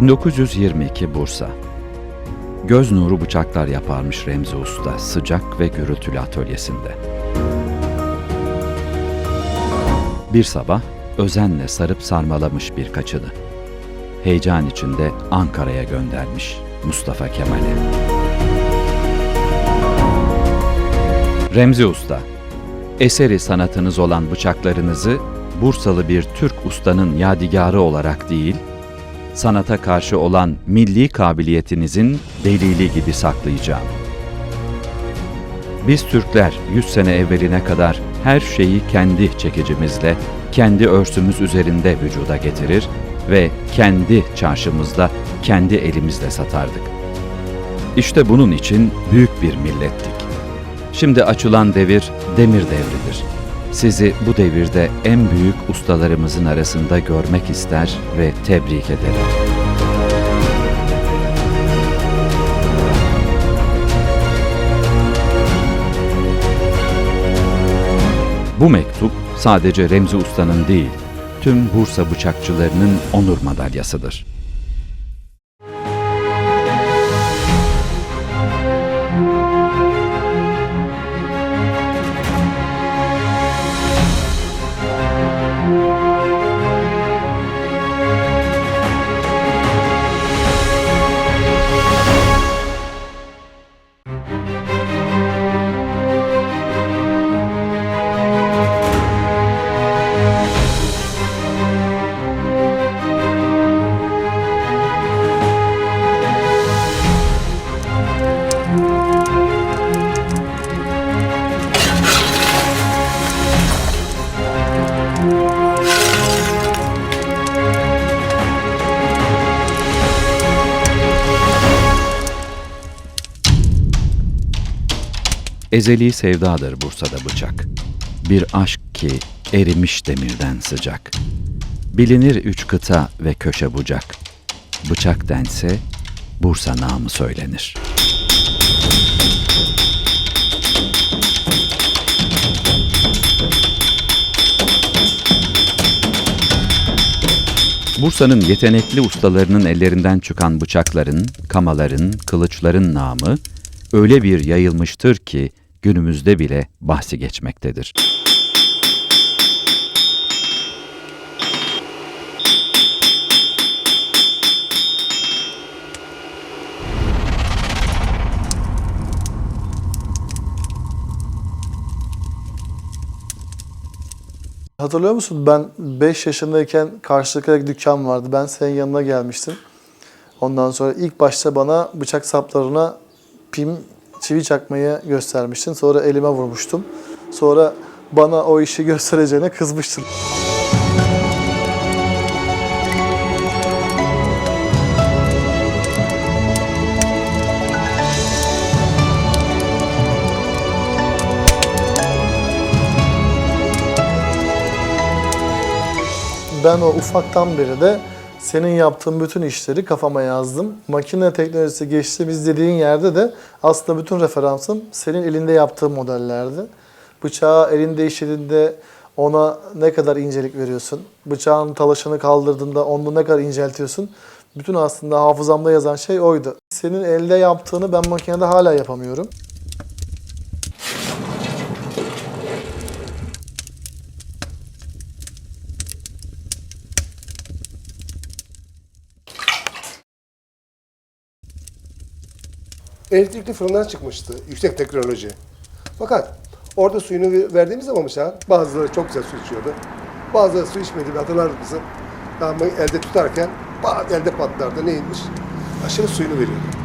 1922 Bursa. Göz nuru bıçaklar yaparmış Remzi Usta sıcak ve gürültülü atölyesinde. Bir sabah özenle sarıp sarmalamış birkaçını. Heyecan içinde Ankara'ya göndermiş Mustafa Kemal'e. Remzi Usta, eseri sanatınız olan bıçaklarınızı Bursalı bir Türk ustanın yadigarı olarak değil, sanata karşı olan milli kabiliyetinizin delili gibi saklayacağım. Biz Türkler 100 sene evveline kadar her şeyi kendi çekicimizle, kendi örsümüz üzerinde vücuda getirir ve kendi çarşımızda, kendi elimizle satardık. İşte bunun için büyük bir millettik. Şimdi açılan devir demir devridir. Sizi bu devirde en büyük ustalarımızın arasında görmek ister ve tebrik ederim. Bu mektup sadece Remzi Usta'nın değil, tüm Bursa bıçakçılarının onur madalyasıdır. Ezeli sevdadır Bursa'da bıçak. Bir aşk ki erimiş demirden sıcak. Bilinir üç kıta ve köşe bucak. Bıçak dense Bursa namı söylenir. Bursa'nın yetenekli ustalarının ellerinden çıkan bıçakların, kamaların, kılıçların namı öyle bir yayılmıştır ki günümüzde bile bahsi geçmektedir. Hatırlıyor musun? Ben 5 yaşındayken karşılıklı dükkan vardı. Ben senin yanına gelmiştim. Ondan sonra ilk başta bana bıçak saplarına pim, çivi çakmayı göstermiştin. Sonra elime vurmuştum. Sonra bana o işi göstereceğine kızmıştın. Ben o ufaktan beri de senin yaptığın bütün işleri kafama yazdım. Makine teknolojisi geçtiğimiz dediğin yerde de aslında bütün referansım senin elinde yaptığın modellerdi. Bıçağı elinde işlediğinde ona ne kadar incelik veriyorsun? Bıçağın talaşını kaldırdığında onu ne kadar inceltiyorsun? Bütün aslında hafızamda yazan şey oydu. Senin elde yaptığını ben makinede hala yapamıyorum. Elektrikli fırından çıkmıştı. Yüksek teknoloji. Fakat orada suyunu verdiğimiz zaman mesela bazıları çok güzel su içiyordu. Bazıları su içmedi. Hatırlar mısın? Ama elde tutarken elde patlardı. Neymiş? Aşırı suyunu veriyordu.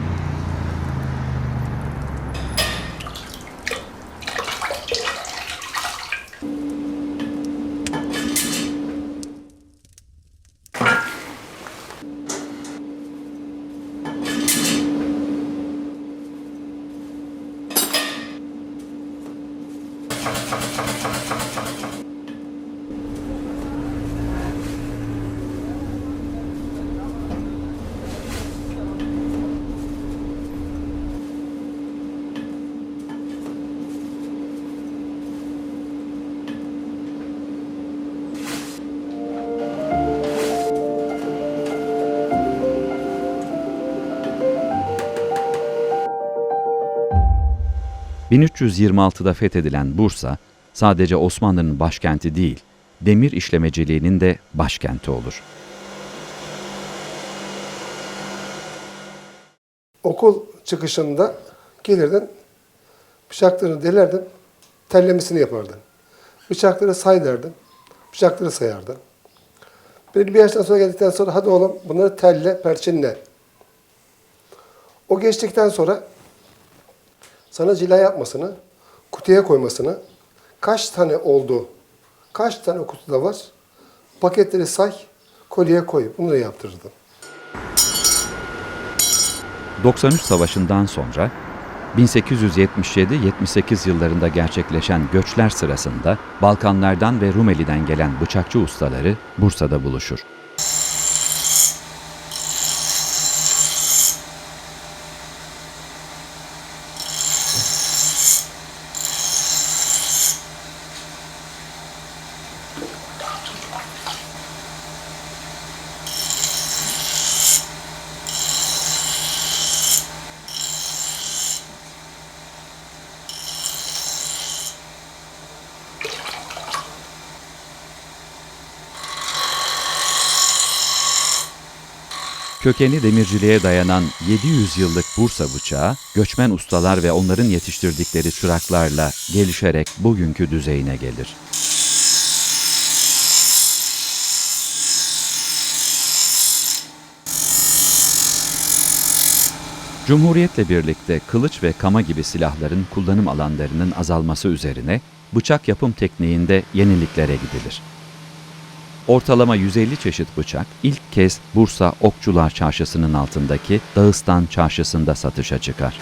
1326'da fethedilen Bursa, sadece Osmanlı'nın başkenti değil, demir işlemeciliğinin de başkenti olur. Okul çıkışında gelirdin, bıçaklarını delerdin, tellemesini yapardın. Bıçakları say derdin, bıçakları sayardın. Belli bir yaştan sonra geldikten sonra hadi oğlum bunları telle, perçinle. O geçtikten sonra sana cila yapmasını, kutuya koymasını, kaç tane oldu, kaç tane kutuda var, paketleri say, kolyeye koy. Bunları yaptırırdın. 93 Savaşı'ndan sonra 1877-78 yıllarında gerçekleşen göçler sırasında Balkanlardan ve Rumeli'den gelen bıçakçı ustaları Bursa'da buluşur. Kökeni demirciliğe dayanan 700 yıllık Bursa bıçağı, göçmen ustalar ve onların yetiştirdikleri çıraklarla gelişerek bugünkü düzeyine gelir. Cumhuriyetle birlikte kılıç ve kama gibi silahların kullanım alanlarının azalması üzerine bıçak yapım tekniğinde yeniliklere gidilir. Ortalama 150 çeşit bıçak ilk kez Bursa Okçular Çarşısı'nın altındaki Dağıstan Çarşısı'nda satışa çıkar.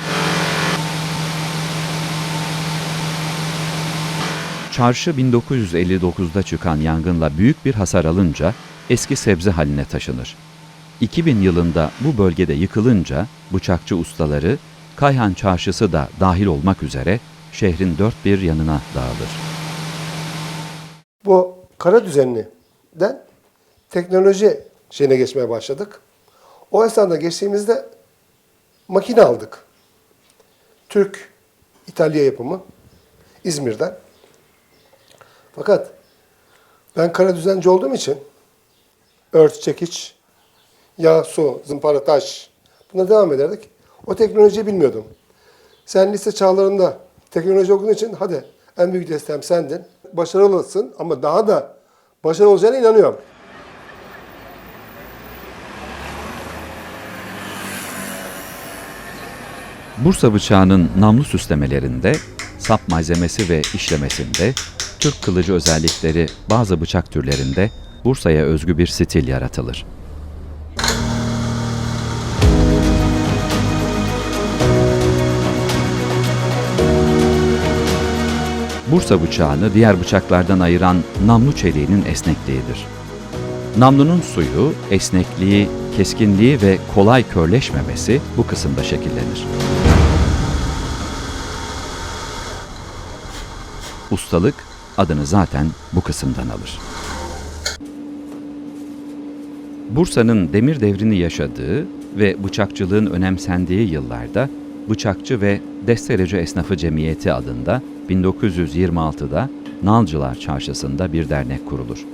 Çarşı 1959'da çıkan yangınla büyük bir hasar alınca eski sebze haline taşınır. 2000 yılında bu bölgede yıkılınca bıçakçı ustaları Kayhan Çarşısı da dahil olmak üzere şehrin dört bir yanına dağılır. Bu kara düzenliden teknoloji şeyine geçmeye başladık. O esnada geçtiğimizde makine aldık. Türk, İtalya yapımı İzmir'den. Fakat ben kara düzenci olduğum için ört, çekiç, yağ, su, zımpara, taş buna devam ederdik. O teknolojiyi bilmiyordum. Sen lise çağlarında teknoloji okuduğun için hadi en büyük desteğim sendin. Başarılısın ama daha da başarılı olacağına inanıyorum. Bursa bıçağının namlu süslemelerinde, sap malzemesi ve işlemesinde, Türk kılıcı özellikleri bazı bıçak türlerinde Bursa'ya özgü bir stil yaratılır. Bursa bıçağını diğer bıçaklardan ayıran namlu çeliğinin esnekliğidir. Namlunun suyu, esnekliği, keskinliği ve kolay körleşmemesi bu kısımda şekillenir. Ustalık adını zaten bu kısımdan alır. Bursa'nın demir devrini yaşadığı ve bıçakçılığın önemsendiği yıllarda Bıçakçı ve Destereci Esnafı Cemiyeti adında 1926'da Nalcılar Çarşısı'nda bir dernek kurulur.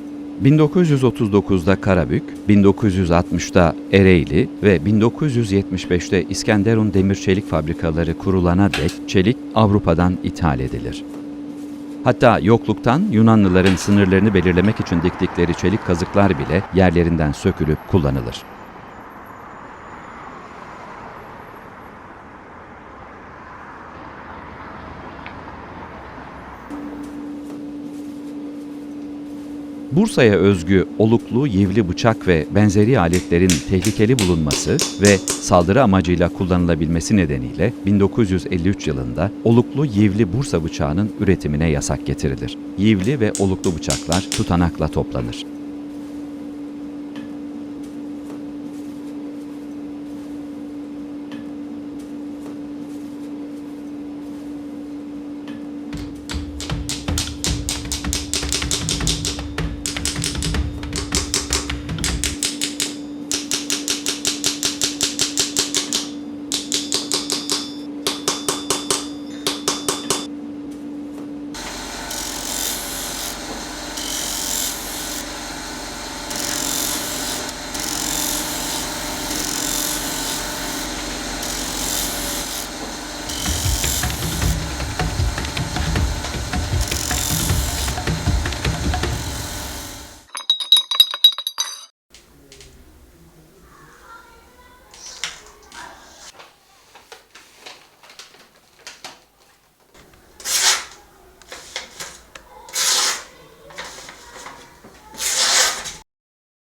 1939'da Karabük, 1960'da Ereğli ve 1975'te İskenderun Demir Çelik Fabrikaları kurulana dek çelik Avrupa'dan ithal edilir. Hatta yokluktan Yunanlıların sınırlarını belirlemek için diktikleri çelik kazıklar bile yerlerinden sökülüp kullanılır. Bursa'ya özgü oluklu, yivli bıçak ve benzeri aletlerin tehlikeli bulunması ve saldırı amacıyla kullanılabilmesi nedeniyle 1953 yılında oluklu yivli Bursa bıçağının üretimine yasak getirilir. Yivli ve oluklu bıçaklar tutanakla toplanır.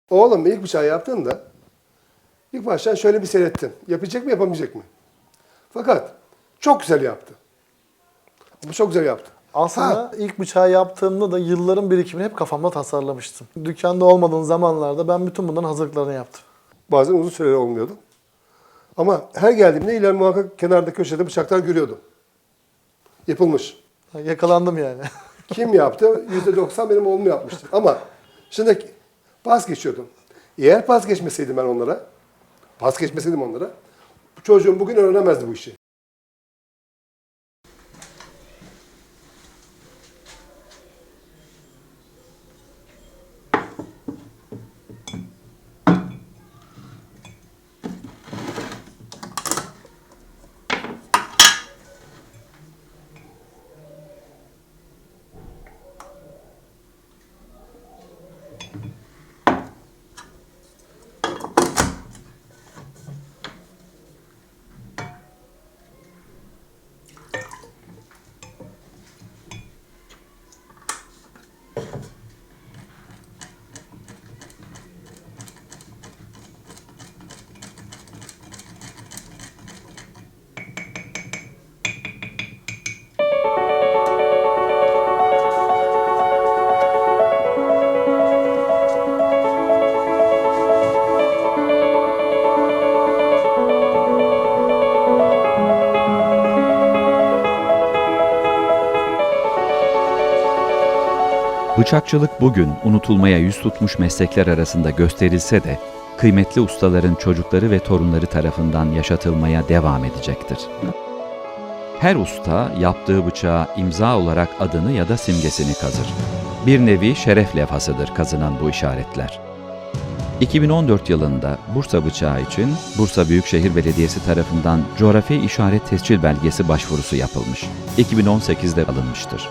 Oğlum ilk bıçağı yaptığında ilk baştan şöyle bir seyrettim. Yapacak mı yapamayacak mı? Fakat çok güzel yaptı. Bu çok güzel yaptı. Aslında Ha. ilk bıçağı yaptığımda da yılların birikimini hep kafamda tasarlamıştım. Dükkanda olmadığın zamanlarda ben bütün bunların hazırlıklarını yaptım. Bazen uzun süreler olmuyordu. Ama her geldiğimde iler muhakkak kenarda köşede bıçaklar görüyordum. Yapılmış. Yakalandım yani. Kim yaptı? %90 benim oğlum yapmıştır. Ama şimdi pas geçiyordum. Eğer pas geçmeseydim ben onlara, pas geçmeseydim onlara, çocuğum bugün öğrenemezdi bu işi. Bıçakçılık bugün unutulmaya yüz tutmuş meslekler arasında gösterilse de kıymetli ustaların çocukları ve torunları tarafından yaşatılmaya devam edecektir. Her usta yaptığı bıçağa imza olarak adını ya da simgesini kazır. Bir nevi şeref levhasıdır kazınan bu işaretler. 2014 yılında Bursa bıçağı için Bursa Büyükşehir Belediyesi tarafından coğrafi işaret tescil belgesi başvurusu yapılmış. 2018'de alınmıştır.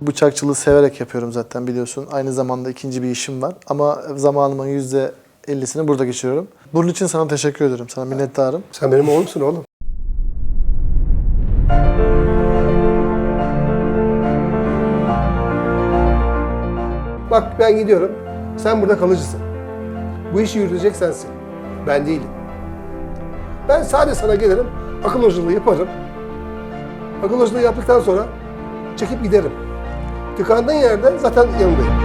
Bıçakçılığı severek yapıyorum zaten biliyorsun. Aynı zamanda ikinci bir işim var. Ama zamanımın %50'sini burada geçiriyorum. Bunun için sana teşekkür ederim. Sana minnettarım. Sen benim oğlumsun oğlum. Bak ben gidiyorum. Sen burada kalıcısın. Bu işi yürütecek sensin. Ben değilim. Ben sadece sana gelirim, akıl hocalığı yaparım. Akıl hocalığı yaptıktan sonra çekip giderim. Tıkandığın yerde zaten yanındayım.